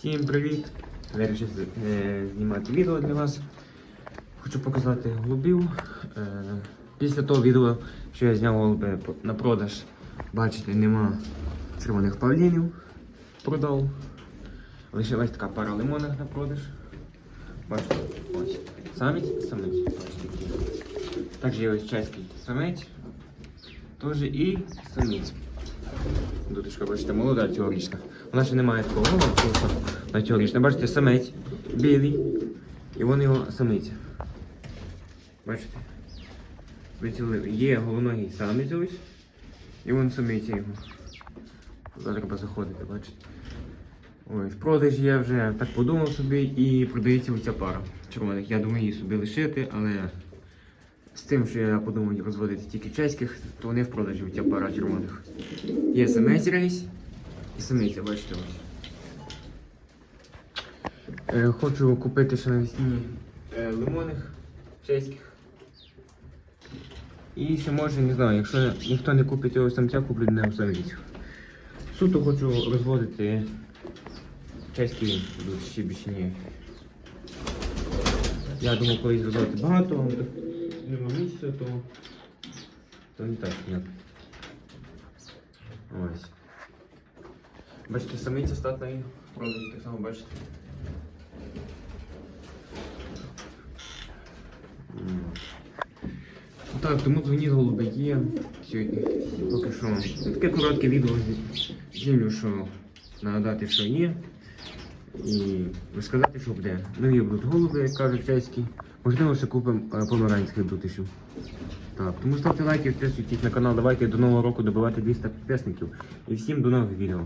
Всім привіт! Вирішив е, знімати відео для вас. Хочу показати голубів. Е, після того відео, що я зняв голуби на продаж, бачите, нема червоних павлінів. Продав. Лишилась така пара лимонних на продаж. Бачите, ось. Самець, самець. Також є ось чеський самець. Теж і самець. Дудочка, бачите, молода цьогорічна. Вона ще не має такого голосу на цьогорічна. Бачите, самець білий. І вон його самиця. Бачите? Вицілили. Є головногий самець ось. І вон самиця його. Зараз треба заходити, бачите. Ось, в продажі я вже так подумав собі і продається оця пара червоних. Я думаю її собі лишити, але з тим, що я подумав розводити тільки чеських, то вони в продажі оця пара червоних. Є самець рейс і самиця, бачите ось. Е, хочу купити ще навесні е, лимонних чеських. І ще може, не знаю, якщо ніхто не купить цього самця, куплю для нього. Суто хочу розводити чеські ще більше ні. Я думав колись розводити багато, нема місця, то, то не так ні. Ось. Бачите, самиця статна і в так само бачите. Ну Так, тому дзвоніть голуби є сьогодні. Поки що таке коротке відео знімлю, що нагадати, що є. І розказати, що буде. Нові будуть голуби, як кажуть чеські. Можливо, ще купимо е, помаранських дотишів. Так, тому ставте лайки, підписуйтесь на канал. Давайте до нового року добивати 200 підписників. І всім до нових відео.